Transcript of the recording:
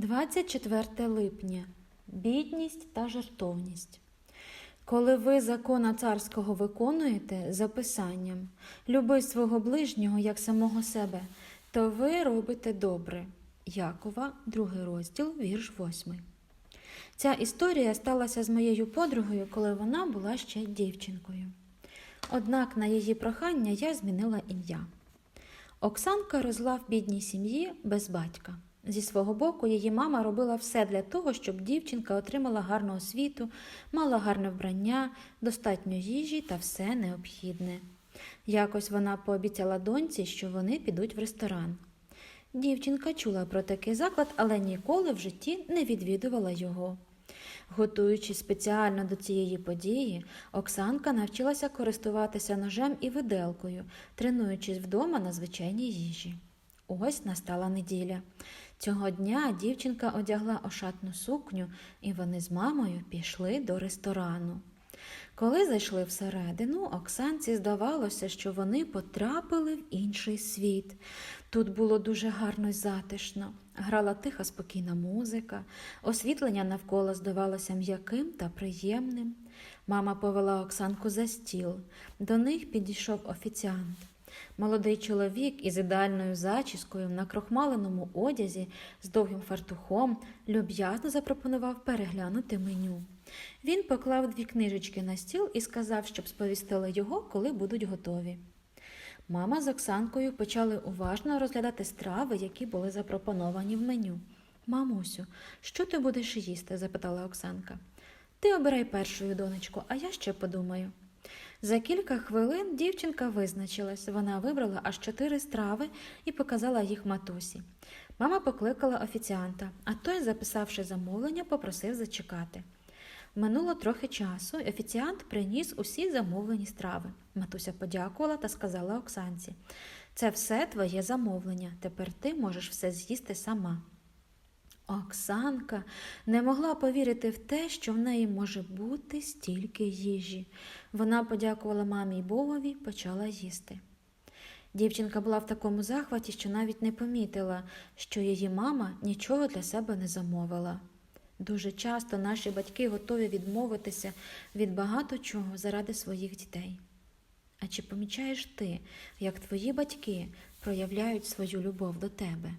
24 липня. Бідність та жертовність. Коли ви закона царського виконуєте за писанням люби свого ближнього як самого себе, то ви робите добре. Якова, другий розділ, вірш 8. Ця історія сталася з моєю подругою, коли вона була ще дівчинкою. Однак на її прохання я змінила ім'я. Оксанка росла в бідній сім'ї без батька. Зі свого боку, її мама робила все для того, щоб дівчинка отримала гарну освіту, мала гарне вбрання, достатньо їжі та все необхідне. Якось вона пообіцяла доньці, що вони підуть в ресторан. Дівчинка чула про такий заклад, але ніколи в житті не відвідувала його. Готуючись спеціально до цієї події, Оксанка навчилася користуватися ножем і виделкою, тренуючись вдома на звичайній їжі. Ось настала неділя. Цього дня дівчинка одягла ошатну сукню, і вони з мамою пішли до ресторану. Коли зайшли всередину, Оксанці здавалося, що вони потрапили в інший світ. Тут було дуже гарно й затишно, грала тиха спокійна музика, освітлення навколо здавалося м'яким та приємним. Мама повела Оксанку за стіл. До них підійшов офіціант. Молодий чоловік із ідеальною зачіскою на крохмаленому одязі з довгим фартухом люб'язно запропонував переглянути меню. Він поклав дві книжечки на стіл і сказав, щоб сповістили його, коли будуть готові. Мама з Оксанкою почали уважно розглядати страви, які були запропоновані в меню. Мамусю, що ти будеш їсти? запитала Оксанка. Ти обирай першою, донечко, а я ще подумаю. За кілька хвилин дівчинка визначилась. Вона вибрала аж чотири страви і показала їх матусі. Мама покликала офіціанта, а той, записавши замовлення, попросив зачекати. Минуло трохи часу, і офіціант приніс усі замовлені страви. Матуся подякувала та сказала Оксанці: це все твоє замовлення. Тепер ти можеш все з'їсти сама. Оксанка не могла повірити в те, що в неї може бути стільки їжі. Вона подякувала мамі й Богові, почала їсти. Дівчинка була в такому захваті, що навіть не помітила, що її мама нічого для себе не замовила. Дуже часто наші батьки готові відмовитися від багато чого заради своїх дітей. А чи помічаєш ти, як твої батьки проявляють свою любов до тебе?